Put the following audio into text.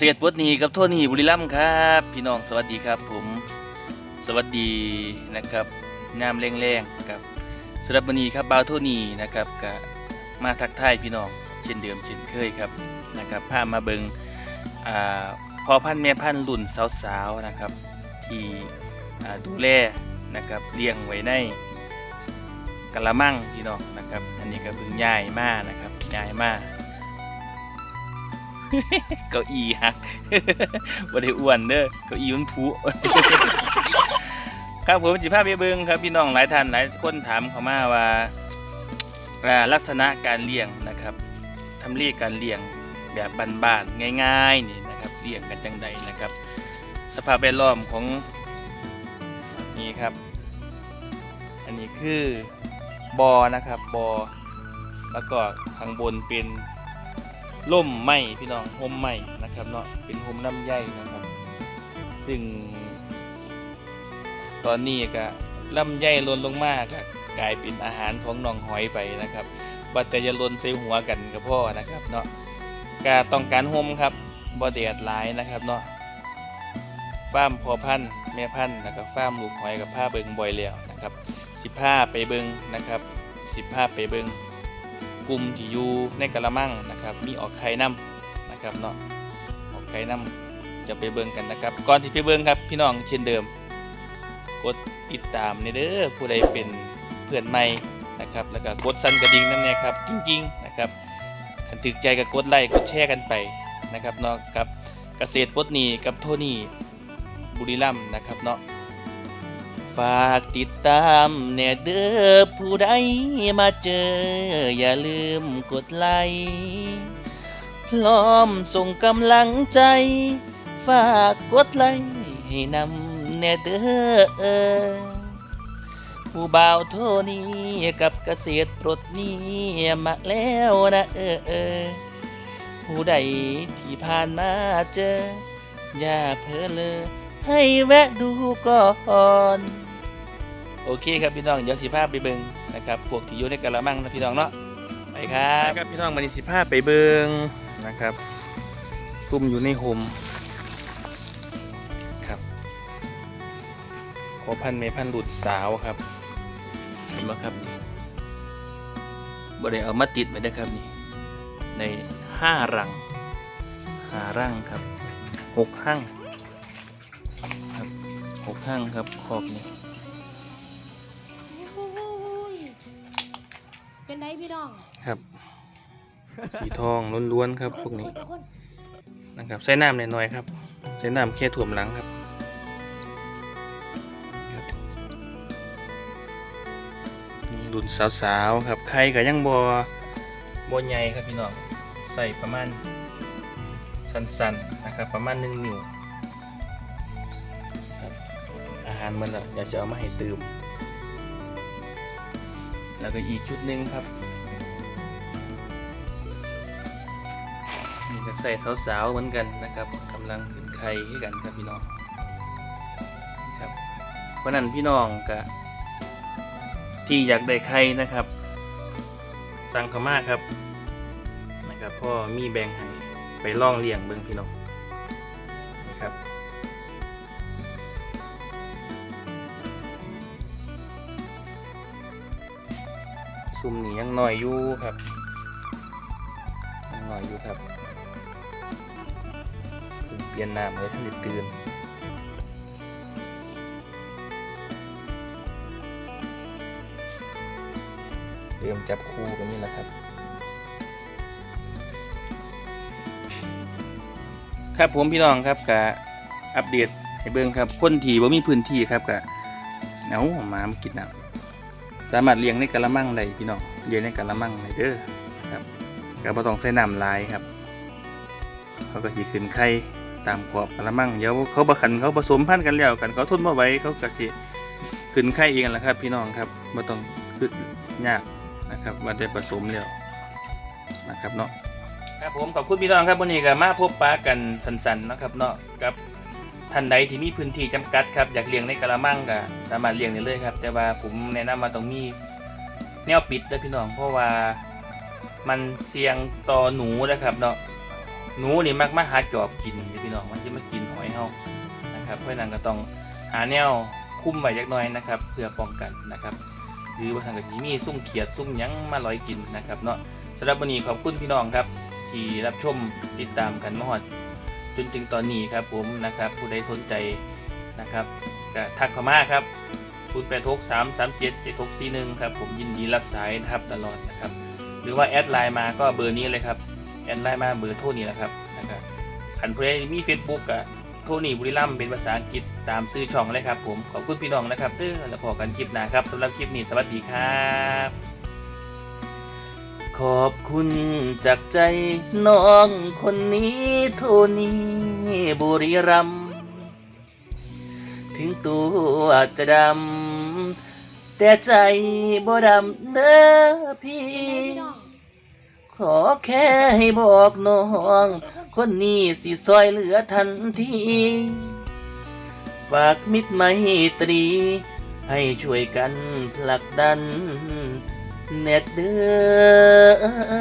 ษตรปลดนีกับโทนีบุรีรัมย์ครับ พี่น้องสวัสดีครับ ผมสวัสดีนะครับน้ำแรงๆครับสำหรับวันนี้ครับบ่าวโทนีนะครับก็มาทักทายพี่น้องเช่นเดิมเช่นเคยครับนะครับพามาเบิงอ่าพอพันแม่พันธุ์รุ่นสาวๆนะครับ ที่อ่าดูแลนะครับเลี้ยงไว้ในกะละมังพี่น้องนะครับ อันนี้ก็เพิ่งย้ายมานะครับย้ายมา เก้าอี้ฮักบ่ได้อ้วนเด้อเก้าอี้มันผุครับผมสิพาไปเบิ่งครับพี่น้องหลายท่านหลายคนถามเขามาว่าลักษณะการเลี้ยงนะครับทำเลการเลี้ยงแบบบ้านๆง่ายๆนี่นะครับเลี้ยงกันจังใดนะครับ สภาพแวดล้อมของนี่ครับ อันนี้คือบอนะครับบอแล้วก็ข้างบนเป็น ล่มไม้พี่น้องห่มไม้นะครับเนาะเป็นห่มน้ำใยนะครับ ซึ่ง ตอนนี้ก็ลำไยหล่นลงมากก็กลายเป็นอาหารของน้องหอยไปนะครับบัดแต่จะล่นใส่หัวกันกับพ่อนะครับเนาะก็ต้องการห่มครับบ่แดดหลายนะครับเนาะฟาร์มพอพันธุ์แม่พันธุ์แล้วก็ฟาร์มลูกหอยกับผ้าเบิงบ่อยแล้วนะครับสิผ้าไปเบิงนะครับสิผ้าไปเบิง กลุ่มที่อยู่ในกะละมังนะครับ มีออกไข่น้ำนะครับเนาะออกไข่น้ำจะไปเบิ่งกันนะครับ ก่อนที่ไปเบิ่งครับพี่น้องเช่นเดิม กดติดตามในเด้อผู้ใดเป็นเพื่อนใหม่นะครับ แล้วก็กดสั่นกระดิ่งนั่นแหละครับจริงๆนะครับคันถึกใจก็กดไลค์กดแชร์กันไปนะครับเนาะกับเกษตรปลดนีกับโทนี่บุรีรัมนะครับเนาะากติดตามแน่เด้อผู้ใดมาเจอ อย่าลืมกดไลค์พร้อมส่งกำลังใจ ฝากกดไลค์ให้นำแน่เด้อผู้บ่าวโทนี้กับเกษตรปลดนี้มาแล้วนะเออเออผู้ใดที่ผ่านมาเจอ อย่าเพ้อเลยให้แวะดูก่อน โอเคครับพี่น้องเดี๋ยวสิภาพไปเบิงนะครับพวกที่อยู่ในกะละมังนะพี่น้องเนาะไปครับครับพี่น้องวันนี้สิภาพไปเบิงนะครับกลุ่มอยู่ในโฮมครับขอพันเมพันหลุดสาวครับเห็นไหมครับนี่บ่ได้เอามาติดไว้นะครับนี่ในห้ารังหารังครับหกห้างครับหกห้างครับคอกนี้ เป็นไงพี่น้องครับ สีทองล้วนๆครับพวกนี้ทุคนนะครับใส่น้ำหน่อยๆครับใส่น้ำแค่ถ่วมหลังครับครับนี่รุ่นสาวๆครับไข่ก็ยังบอบใหญ่ครับพี่น้องใส่ประมาณสั้นๆนะครับ ประมาณหนึ่งนิ้วครับอาหารมันแบบอยากจะเอามาให้ตื่ม แล้วก็อีกชุดหนึ่งครับนี่ก็ใส่สาวๆเหมือนกันนะครับกำลังขึ้นไข่ให้กันครับพี่น้องนะครับเพราะนั้นพี่น้องก็ที่อยากได้ไข่นะครับ สั่งเขามาครับนะครับพ่อมีแบ่งให้ไปล่องเลี้ยงเบิ่งพี่น้อง ซุ่มนี่ยังหน่อยอยู่ครับยังหน่อยอยู่ครับเปลี่ยนน้ำเลยท่านได้ตื่นเตรียมจับคู่กันนี่แหละครับ ครับผมพี่น้องครับกะอัปเดตให้เบิ่งครับคนที่บ่มีพื้นที่ครับกะเอาหมามากินน้ำ สามารถเลี้ยงในกะละมังได้พี่น้องเลี้ยงในกะละมังได้เด้อครับก็บ่ต้องใส่น้ำลายครับ เขาก็สิขึ้นไข่ตามขอบกระมังเดี๋ยวเขาบะขันเขาผสมพันธุ์กันแล้วกันเขาทนมาไว้เขาก็สิขึ้นไข่เองแหละครับ พี่น้องครับไม่ต้องขึ้นยากนะครับมาได้ผสมแล้วนะครับเนาะครับผมขอบคุณพี่น้องครับวันนี้ก็มาพบปะกันสันๆนะครับเนาะกับ ท่านใดที่มีพื้นที่จำกัดครับอยากเลี้ยงในกระมังก็สามารถเลี้ยงได้เลยครับ แต่ว่าผมแนะนำมาต้องมีแนวปิดเด้อพี่น้อง เพราะว่ามันเสี่ยงต่อหนูนะครับเนาะหนูนี่มักมาหาจอบกินเด้อพี่น้องมันจะมากินหอยเฮานะครับเพราะนั้นก็ต้องหาแนวคุ้มไว้จักน่อยนะครับ เพื่อป้องกันนะครับ หรือว่าทางกะทิมีซุ่มเขียดซุ่มยังมาลอยกินนะครับเนาะสำหรับวันนี้ขอบคุณพี่น้องครับ ที่รับชมติดตามกันมาฮอด นถึงตอนนี้ครับผมนะครับผู้ใดสนใจนะครับก็ทักเข้ามาครับ0 8 6 3 3 7 7 6 4 1ครับผมยินดีรับสายนะครับตลอดนะครับหรือว่าแอดไลน์มาก็เบอร์นี้เลยครับแอดไลน์มาเบอร์โทรนี้นะครับนะครับขันผู้ใดมี Facebook กับโทนี่บุรีรัมย์เป็นภาษาอังกฤษตามซื้อช่องเลยครับผมขอบคุณพี่น้องนะครับเด้อแล้วพอกันคลิปหน้าครับสำหรับคลิปนี้สวัสดีครับ ขอบคุณจากใจน้องคนนี้โทนี่บุรีรัมถึงตัวจะดำ แต่ใจบ่ดำเด้อพี่เนไดพี่น้องขอแค่ให้บอกน้อง คนนี้สิซอยเหลือทันที ฝากมิตรไมตรี ให้ช่วยกันผลักดัน เน็ตเด้อ